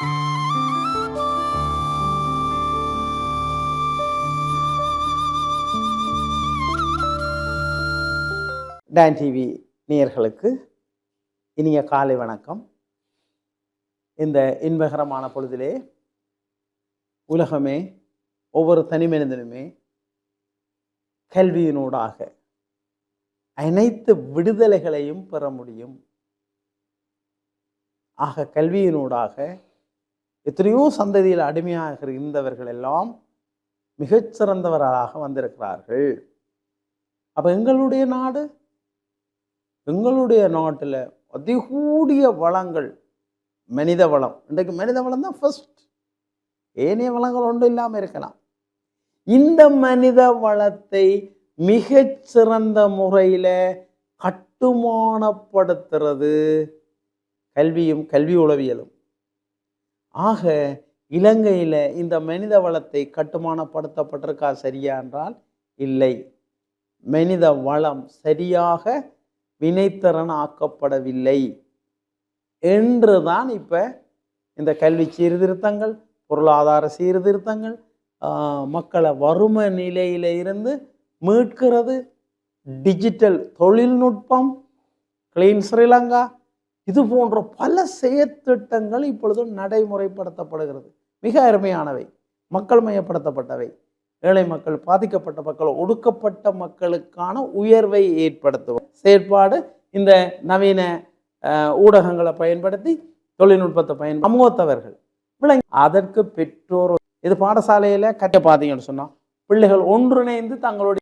Don TV நேயர்களுக்கு இனிய காலை வணக்கம். இந்த இன்பகரமான பொழுதிலே உலகமே ஒவ்வொரு தனி மனிதனுமே கல்வியினூடாக அனைத்து விடுதலைகளையும் பெற முடியும். ஆக கல்வியினூடாக எத்தனையோ சந்ததியில் அடிமையாக இருந்தவர்கள் எல்லாம் மிகச்சிறந்தவர்களாக வந்திருக்கிறார்கள். அப்போ எங்களுடைய நாடு எங்களுடைய நாட்டில் அதிகூடிய வளங்கள் மனித வளம். இன்றைக்கு மனித வளம் தான் ஃபஸ்ட் ஏனைய வளங்கள் ஒன்றும் இல்லாமல் இருக்கலாம். இந்த மனித வளத்தை மிகச்சிறந்த முறையில் கட்டுமானப்படுத்துறது கல்வியும் கல்வி உளவியலும். ஆக இலங்கையில் இந்த மனித வளத்தை கட்டுமானப்படுத்தப்பட்டிருக்கா சரியா என்றால் இல்லை. மனித வளம் சரியாக வினைத்திறன் ஆக்கப்படவில்லை என்று தான் இப்போ இந்த கல்வி சீர்திருத்தங்கள் பொருளாதார சீர்திருத்தங்கள் மக்களை வறுமை நிலையில இருந்து மீட்கிறது டிஜிட்டல் தொழில்நுட்பம் கிளீன் ஸ்ரீலங்கா இது போன்ற பல செயற்திட்டங்கள் இப்பொழுது நடைமுறைப்படுத்தப்படுகிறது. மிக அருமையானவை. மக்கள் மயப்படுத்தப்பட்டவை. ஏழை மக்கள் பாதிக்கப்பட்ட மக்கள் ஒடுக்கப்பட்ட மக்களுக்கான உயர்வை ஏற்படுத்துவோம். செயற்பாடு இந்த நவீன ஊடகங்களை பயன்படுத்தி தொழில்நுட்பத்தை பயன் சமூகத்தவர்கள் விளங்கி அதற்கு பெற்றோர் இது பாடசாலையில் கட்ட பார்த்தீங்கன்னு சொன்னால் பிள்ளைகள் ஒன்றிணைந்து தங்களுடைய